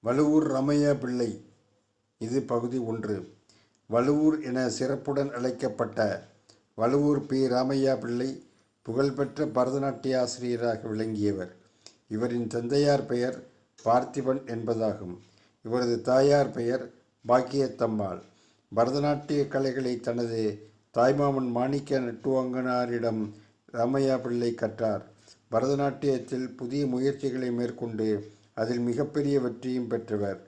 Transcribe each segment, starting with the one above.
வழுவூர் ராமையா பிள்ளை. இது பகுதி ஒன்று. வழுவூர் என சிறப்புடன் அழைக்கப்பட்ட வழுவூர் பி. ராமையா பிள்ளை புகழ்பெற்ற பரதநாட்டிய ஆசிரியராக விளங்கியவர். இவரின் தந்தையார் பெயர் பார்த்திபன் என்பதாகும். இவரது தாயார் பெயர் பாக்கியத்தம்மாள். பரதநாட்டிய கலைகளை தனது தாய்மாமன் மாணிக்க நட்டுவங்கனாரிடம் ராமையா பிள்ளை கற்றார். பரதநாட்டியத்தில் புதிய முயற்சிகளை மேற்கொண்டு அதில் மிகப்பெரிய வெற்றியும் பெற்றவர்.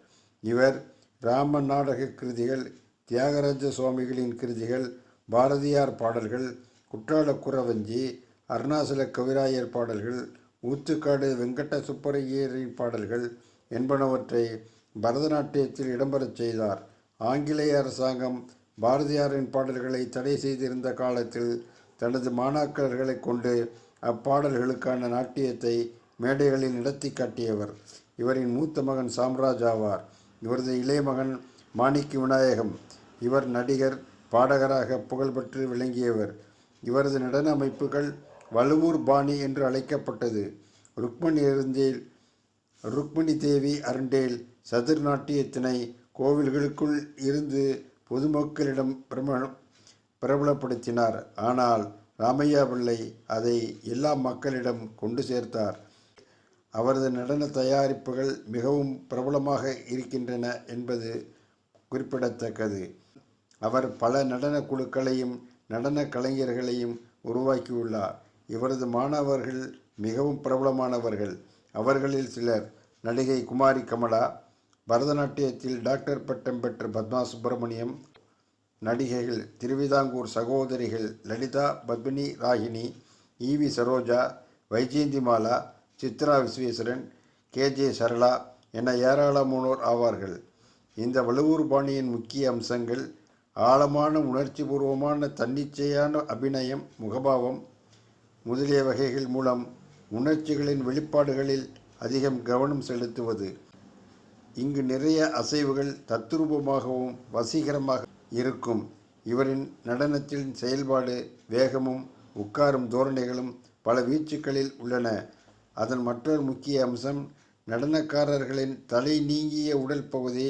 இவர் ராம நாடக கிருதிகள் தியாகராஜ சுவாமிகளின் கிருதிகள் பாரதியார் பாடல்கள் குற்றால குறவஞ்சி அருணாசல கவிராயர் பாடல்கள் ஊத்துக்காடு வெங்கட சுப்பரையரின் பாடல்கள் என்பனவற்றை பரதநாட்டியத்தில் இடம்பெறச் செய்தார். ஆங்கிலேய அரசாங்கம் பாரதியாரின் பாடல்களை தடை செய்திருந்த காலத்தில் தனது மாணாக்கர்களை கொண்டு அப்பாடல்களுக்கான நாட்டியத்தை மேடைகளில் நடத்தி காட்டியவர். இவரின் மூத்த மகன் சாம்ராஜ் ஆவார். இவரது இளைய மகன் மாணிக்க விநாயகம். இவர் நடிகர் பாடகராக புகழ்பெற்று விளங்கியவர். இவரது நடன அமைப்புகள் வலுவூர் பாணி என்று அழைக்கப்பட்டது. ருக்மணி இருந்தேல் ருக்மணி தேவி அருண்டேல் சதுர் நாட்டியத்தினை கோவில்களுக்குள் இருந்து பொதுமக்களிடம் பிரம பிரபலப்படுத்தினார். ஆனால் ராமையா பிள்ளை அதை எல்லா மக்களிடம் கொண்டு சேர்த்தார். அவரது நடன தயாரிப்புகள் மிகவும் பிரபலமாக இருக்கின்றன என்பது குறிப்பிடத்தக்கது. அவர் பல நடன குழுக்களையும் நடன கலைஞர்களையும் உருவாக்கியுள்ளார். இவரது மாணவர்கள் மிகவும் பிரபலமானவர்கள். அவர்களில் சிலர் நடிகை குமாரி கமலா பரதநாட்டியத்தில் டாக்டர் பட்டம் பெற்ற பத்மா சுப்பிரமணியம் நடிகைகள் திருவிதாங்கூர் சகோதரிகள் லலிதா பத்மினி ராகினி ஈவி சரோஜா வைஜெயந்திமாலா சித்ரா விஸ்வேஸ்வரன் கேஜே சரளா என ஏராளமானோர் ஆவார்கள். இந்த வலுவூர் பாணியின் முக்கிய அம்சங்கள் ஆழமான உணர்ச்சிபூர்வமான தன்னிச்சையான அபிநயம் முகபாவம் முதலிய வகைகள் மூலம் உணர்ச்சிகளின் வெளிப்பாடுகளில் அதிகம் கவனம் செலுத்துவது. இங்கு நிறைய அசைவுகள் தத்ரூபமாகவும் வசீகரமாக இருக்கும். இவரின் நடனத்தின் செயல்பாடு வேகமும் உட்காரும் தோரணைகளும் பல வீச்சுக்களில் உள்ளன. அதன் மற்றொரு முக்கிய அம்சம் நடனக்காரர்களின் தலை நீங்கிய உடல் பகுதி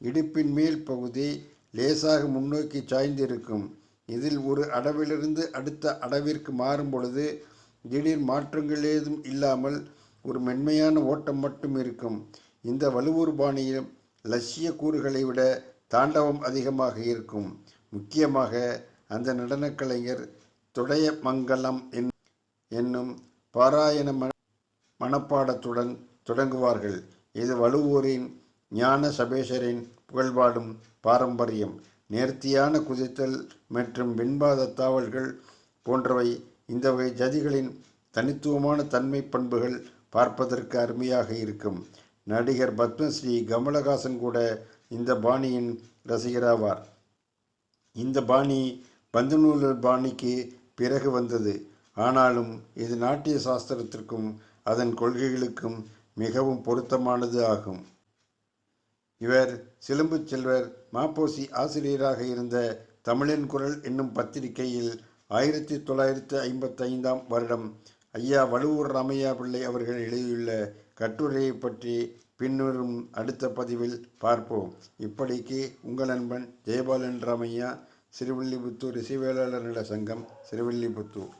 இடுப்பின் மேல் பகுதி லேசாக முன்னோக்கி சாய்ந்திருக்கும். இதில் ஒரு அடவிலிருந்து அடுத்த அடவிற்கு மாறும் பொழுது திடீர் மாற்றங்கள் ஏதும் இல்லாமல் ஒரு மென்மையான ஓட்டம் மட்டும் இருக்கும். இந்த வலுவூர் பாணியில் லட்சிய கூறுகளை விட தாண்டவம் அதிகமாக இருக்கும். முக்கியமாக அந்த நடனக் கலைஞர் துடைய மங்கலம் என்னும் பாராயண ம மனப்பாடத்துடன் தொடங்குவார்கள். இது வலுவூரின் ஞான சபேஷரின் புகழ்பாடும் பாரம்பரியம். நேர்த்தியான குதித்தல் மற்றும் வெண்பாத தாவல்கள் போன்றவை இந்த வகை ஜதிகளின் தனித்துவமான தன்மை பண்புகள் பார்ப்பதற்கு அருமையாக இருக்கும். நடிகர் பத்மஸ்ரீ கமலஹாசன் கூட இந்த பாணியின் ரசிகராவார். இந்த பாணி பந்துநூலர் பாணிக்கு பிறகு வந்தது. ஆனாலும் இது நாட்டிய சாஸ்திரத்திற்கும் அதன் கொள்கைகளுக்கும் மிகவும் பொருத்தமானது ஆகும். இவர் சிலம்பு செல்வர் மாப்போசி ஆசிரியராக இருந்த தமிழின் குரல் என்னும் பத்திரிகையில் ஆயிரத்தி தொள்ளாயிரத்தி ஐம்பத்தைந்தாம் வருடம் ஐயா வலுவூர் ராமையா பிள்ளை அவர்கள் எழுதியுள்ள கட்டுரையை பற்றி பின்வரும் அடுத்த பதிவில் பார்ப்போம். இப்படிக்கு உங்கள் நண்பன் ஜெயபாலன் ராமையா சிறுவில்லிபுத்தூர் இசைவேளாளர் நல சங்கம் சிறுவில்லிபுத்தூர்